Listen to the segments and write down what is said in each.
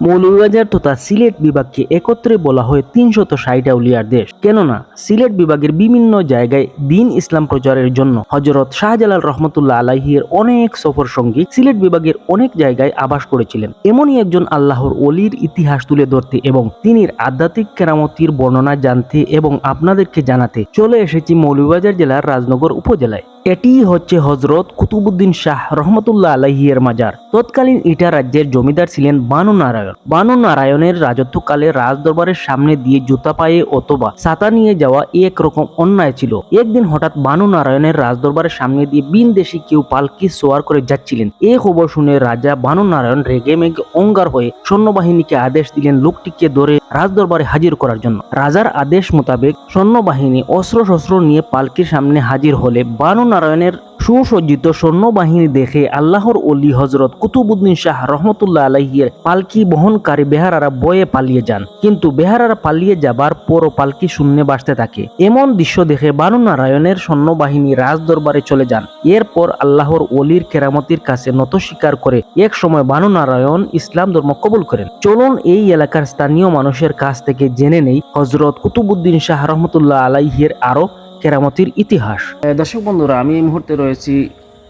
মৌলভীবাজার তথা সিলেট বিভাগকে একত্রে বলা হয় তিনশত ষাট আউলিয়ার দেশ। কেননা, সিলেট বিভাগের বিভিন্ন জায়গায় দিন ইসলাম প্রচারের জন্য হজরত শাহজালাল রহমতুল্লাহ আলাহির অনেক সফর সঙ্গী সিলেট বিভাগের অনেক জায়গায় আবাস করেছিলেন। এমনই একজন আল্লাহর অলির ইতিহাস তুলে ধরতে এবং তিনি আধ্যাত্মিক কেরামতির বর্ণনা জানতে এবং আপনাদেরকে জানাতে চলে এসেছি মৌলভীবাজার জেলার রাজনগর উপজেলায়। এটি হচ্ছে হজরত কুতুবুদ্দিন শাহ রহমতুল্লাহ আলাহিয়ের মাজার। তৎকালীন ইটা রাজ্যের জমিদার ছিলেন বানু নারায়ণ। বানু নারায়ণের রাজত্বকালে রাজদরবারের সামনে দিয়ে জুতা পায়ে অথবা ছাতা নিয়ে যাওয়া এক রকম অন্যায় ছিল। একদিন হঠাৎ বানু নারায়ণের রাজদরবারের সামনে দিয়ে বিন দেশি কেউ পালকি সোয়ার করে যাচ্ছিলেন। এ খবর শুনে রাজা বানু নারায়ণ রেগে মেগে অঙ্গার হয়ে সৈন্যবাহিনীকে আদেশ দিলেন লোকটিকে ধরে রাজদরবারে হাজির করার জন্য। রাজার আদেশ মোতাবেক সৈন্যবাহিনী অস্ত্র শস্ত্র নিয়ে পালকির সামনে হাজির হলে বানু নারায়ণের সুসজ্জিত সৈন্যবাহিনী দেখে আল্লাহর অলি হজরত কুতুবুদ্দিন শাহ রহমতুল্লাহ আলাহিয়ের পালকি বহনকারী বেহারারা বয়ে পালিয়ে যান। কিন্তু বেহারারা পালিয়ে যাবার পরও পালকি শূন্যে বাঁচতে থাকে। এমন দৃশ্য দেখে বানু নারায়ণের সৈন্যবাহিনী রাজদরবারে চলে যান। এরপর আল্লাহর অলির কেরামতির কাছে নত স্বীকার করে এক সময় বানু নারায়ণ ইসলাম ধর্ম কবুল করেন। চলুন এই এলাকার স্থানীয় মানুষের কাছ থেকে জেনে নেই হজরত কুতুবুদ্দিন শাহ রহমতুল্লাহ আলাইহের আরও কেরামতির ইতিহাস। দর্শক বন্ধুরা, আমি এই মুহূর্তে রয়েছি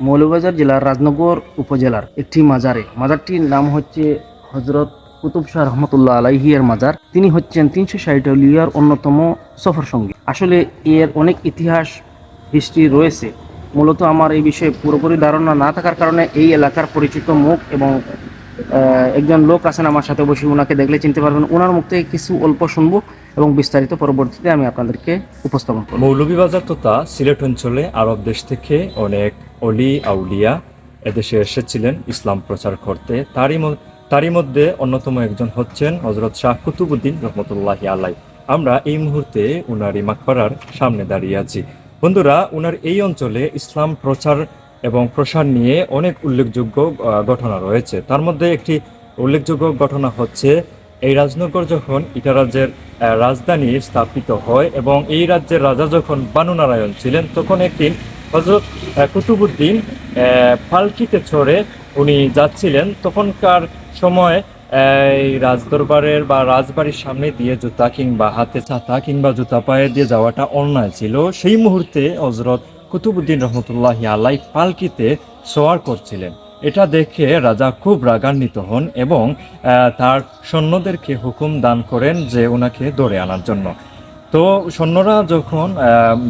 মৌলবাজার জেলার রাজনগর উপজেলার একটি মাজারে। মাজারটির নাম হচ্ছে হজরত কুতুব শাহ রহমতুল্লাহ আলাইহিয়ার মাজার। তিনি হচ্ছেন তিনশো ষাট লিয়ার অন্যতম সফর সঙ্গী। আসলে এর অনেক ইতিহাস, হিস্ট্রি রয়েছে। মূলত আমার এই বিষয়ে পুরোপুরি ধারণা না থাকার কারণে এই এলাকার পরিচিত মুখ এবং একজন লোক আছেন আমার সাথে বসে ওনাকে দেখলে চিনতে পারবেন। ওনার মুখ থেকে কিছু অল্প শুনব এবং বিস্তারিত পরবর্তীতে আমি আপনাদেরকে উপস্থাপন করব। মৌলভীবাজার তথা সিলেট অঞ্চলে আরব দেশ থেকে অনেক অলি আউলিয়া এদেশে এসেছিলেন ইসলাম প্রচার করতে। তারই তারই মধ্যে অন্যতম একজন হচ্ছেন হজরত শাহ কুতুবুদ্দিন রহমতুল্লাহি আলাই আমরা এই মুহূর্তে উনারি মাকবারার সামনে দাঁড়িয়ে আছি। বন্ধুরা, উনার এই অঞ্চলে ইসলাম প্রচার এবং প্রসার নিয়ে অনেক উল্লেখযোগ্য ঘটনা রয়েছে। তার মধ্যে একটি উল্লেখযোগ্য ঘটনা হচ্ছে, এই রাজনগর যখন ইটা রাজ্যের রাজধানী স্থাপিত হয় এবং এই রাজ্যের রাজা যখন বানু নারায়ণ ছিলেন, তখন একদিন হজরত কুতুবুদ্দিন পালকিতে চড়ে উনি যাচ্ছিলেন। তখনকার সময় এই রাজদরবারের বা রাজবাড়ির সামনে দিয়ে জুতা কিংবা হাতে ছাতা কিংবা জুতা পায়ে দিয়ে যাওয়াটা অন্যায় ছিল। সেই মুহূর্তে হজরত কুতুবুদ্দিন রহমতুল্লাহ আলাই পালকিতে সোয়ার করছিলেন। এটা দেখে রাজা খুব রাগান্বিত হন এবং তার সৈন্যদেরকে হুকুম দান করেন যে ওনাকে ধরে আনার জন্য। তো সৈন্যরা যখন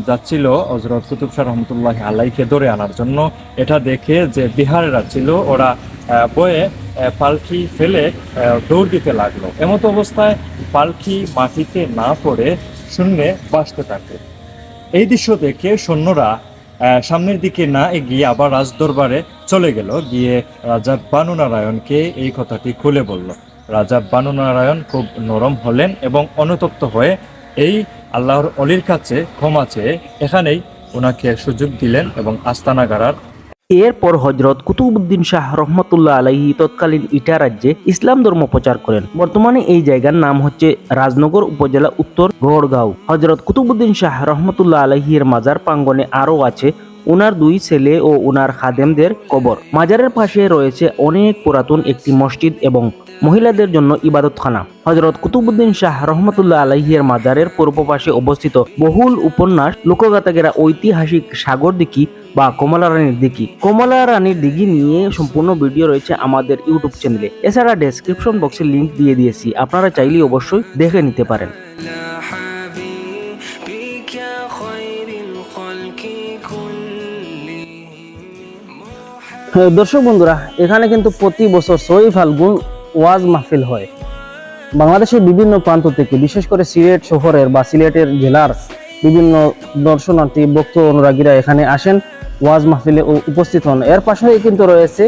যাচ্ছিল হজরত কুতুব শাহ রহমতুল্লাহ আলাইকে ধরে আনার জন্য, এটা দেখে যে বিহারেরা ছিল, ওরা বয়ে পালকি ফেলে দৌড় দিতে লাগল। এমত অবস্থায় পালকি মাটিতে না পড়ে শূন্যে বাঁচতে থাকে। এই দৃশ্য দেখে সৈন্যরা সামনের দিকে না এগিয়ে আবার রাজদরবারে চলে গেল। গিয়ে রাজা বানু নারায়ণকে এই কথাটি খুলে বলল। রাজা বানুনারায়ণ খুব নরম হলেন এবং অনুতপ্ত হয়ে এই আল্লাহর অলির কাছে ক্ষমা চেয়ে এখানেই ওনাকে সুযোগ দিলেন এবং আস্তানা গাড়ার এরপর হজরত কুতুবুদ্দিন শাহ রহমতুল্লাহ আলহী তৎকালীন ইটা রাজ্যে ইসলাম ধর্ম প্রচার করেন। বর্তমানে এই জায়গার নাম হচ্ছে রাজনগর উপজেলা উত্তর গড়গাঁও হজরত কুতুবুদ্দিন শাহ রহমতুল্লাহ আলহীর মাজার প্রাঙ্গনে আরও আছে ওনার দুই ছেলে ও ওনার খাদেমদের কবর মাজারের পাশে রয়েছে অনেক পুরাতন একটি মসজিদ এবং মহিলাদের জন্য ইবাদতখানা হজরত কুতুবুদ্দিন শাহ রহমতুল্লাহ আলাইহির মাজারের পূর্ব পাশে অবস্থিত বহুল উপন্যাস লোকগাথাকেরা ঐতিহাসিক সাগর দিঘি বা কমলা রানীর দিঘি কমলা রানীর দিঘি নিয়ে সম্পূর্ণ ভিডিও রয়েছে আমাদের ইউটিউব চ্যানেলে এছাড়া ডেসক্রিপশন বক্সে লিংক দিয়ে দিয়েছি আপনারা চাইলে অবশ্যই দেখে নিতে পারেন على حبيبك خير الخلق كلهم হ্যাঁ, দর্শক বন্ধুরা, এখানে কিন্তু প্রতি বছর ছয় ফাল্গুন ওয়াজ মাহফিল হয়। বাংলাদেশের বিভিন্ন প্রান্ত থেকে, বিশেষ করে সিলেট শহরের বা সিলেটের জেলার বিভিন্ন দর্শনার্থী, ভক্ত অনুরাগীরা এখানে আসেন, ওয়াজ মাহফিলে উপস্থিত হন। এর পাশেই কিন্তু রয়েছে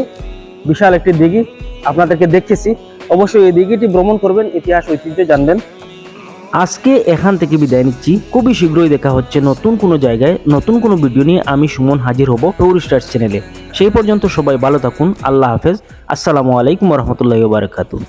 বিশাল একটি দিঘি। আপনাদেরকে দেখতেছি। অবশ্যই এই দিঘিটি ভ্রমণ করবেন, ইতিহাস, ঐতিহ্য জানবেন। আজকে এখান থেকে বিদায় নিচ্ছি। খুবই শীঘ্রই দেখা হচ্ছে নতুন কোনো জায়গায়, নতুন কোনো ভিডিও নিয়ে আমি সুমন হাজির হব টুরিস্টার্স চ্যানেলে সেই পর্যন্ত সবাই ভালো থাকুন, আল্লাহ হাফেজ। আসসালামু আলাইকুম রহমতুল্লাহ বারকাতুহ।